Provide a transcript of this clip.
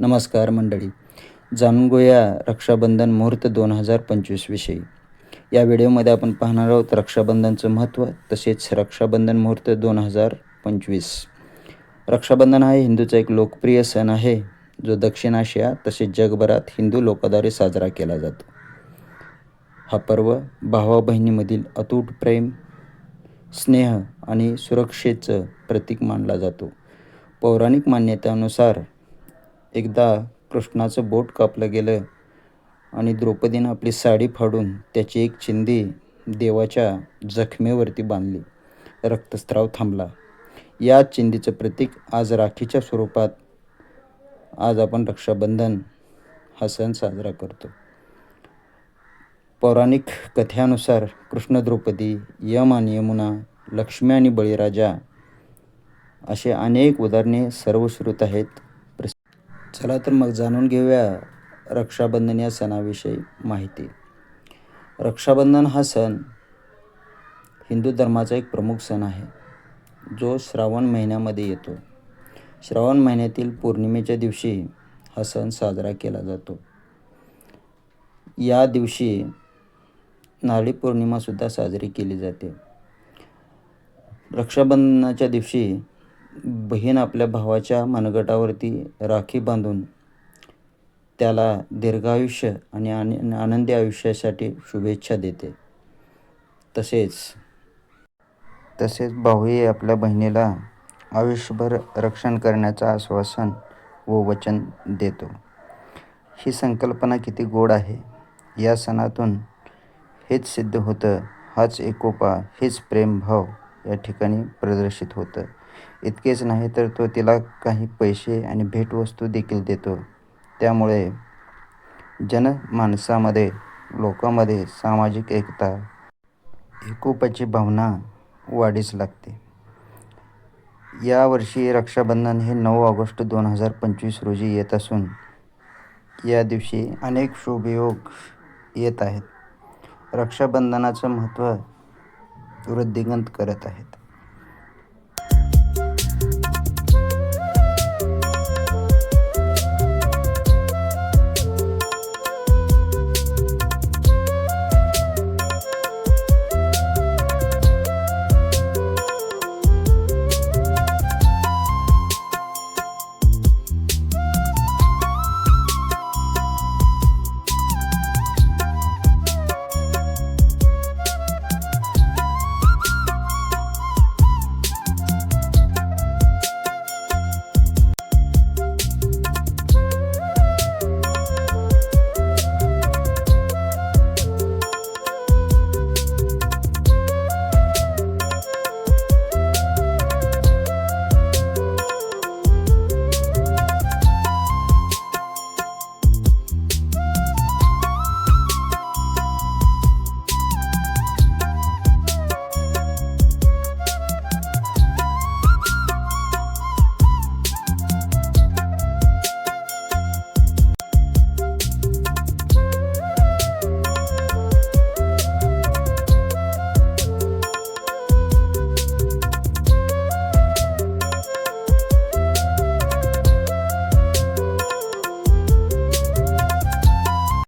नमस्कार मंडळी. जाणून घेऊया रक्षाबंधन मुहूर्त दोन हजार पंचवीस विषयी. या व्हिडिओमध्ये आपण पाहणार आहोत रक्षाबंधनचं महत्त्व तसेच रक्षाबंधन मुहूर्त दोन हजार पंचवीस. रक्षाबंधन हा हिंदूचा एक लोकप्रिय सण आहे जो दक्षिण आशिया तसेच जगभरात हिंदू लोकाद्वारे साजरा केला जातो. हा पर्व भावा बहिणीमधील अतूट प्रेम स्नेह आणि सुरक्षेचं प्रतीक मानला जातो. पौराणिक मान्यतेनुसार एकदा कृष्णाचं बोट कापलं गेलं आणि द्रौपदीनं आपली साडी फाडून त्याची एक चिंदी देवाच्या जखमेवरती बांधली. रक्तस्राव थांबला. या चिंदीचं प्रतीक आज राखीच्या स्वरूपात आज आपण रक्षाबंधन हा सण साजरा करतो. पौराणिक कथेनुसार कृष्ण द्रौपदी यम आणि यमुना लक्ष्मी आणि बळीराजा असे अनेक उदाहरणे सर्वश्रुत आहेत. चला तर मग जाणून घेऊया रक्षाबंधन या सणाविषयी माहिती. रक्षाबंधन हा सण हिंदू धर्माचा एक प्रमुख सण आहे. जो श्रावण महिन्यामध्ये येतो. श्रावण महिन्यातील पौर्णिमेच्या दिवशी हा सण साजरा केला जातो. या दिवशी नारळी पौर्णिमासुद्धा साजरी केली जाते. रक्षाबंधनाच्या दिवशी बहीण आपल्या भावाच्या मनगटावरती राखी बांधून त्याला दीर्घायुष्य आणि आन- आनंदी आयुष्यासाठी शुभेच्छा देते. तसेच तसेच भाऊही आपल्या बहिणीला आयुष्यभर रक्षण करण्याचं आश्वासन व वचन देतो. ही संकल्पना किती गोड आहे. या सणातून हेच सिद्ध होतं. हाच एकोपा हेच प्रेमभाव या ठिकाणी प्रदर्शित होतं. इतकेच नाही तर तो तिला काही पैसे आणि भेटवस्तू देखील देतो. त्यामुळे जनमानसामध्ये लोकांमध्ये सामाजिक एकता एकोपाची भावना वाढीस लागते. यावर्षी रक्षाबंधन हे नऊ ऑगस्ट दोन हजार पंचवीस रोजी येत असून या दिवशी अनेक शुभयोग येत आहेत. रक्षाबंधनाचं महत्त्व वृद्धिंगत करत आहेत.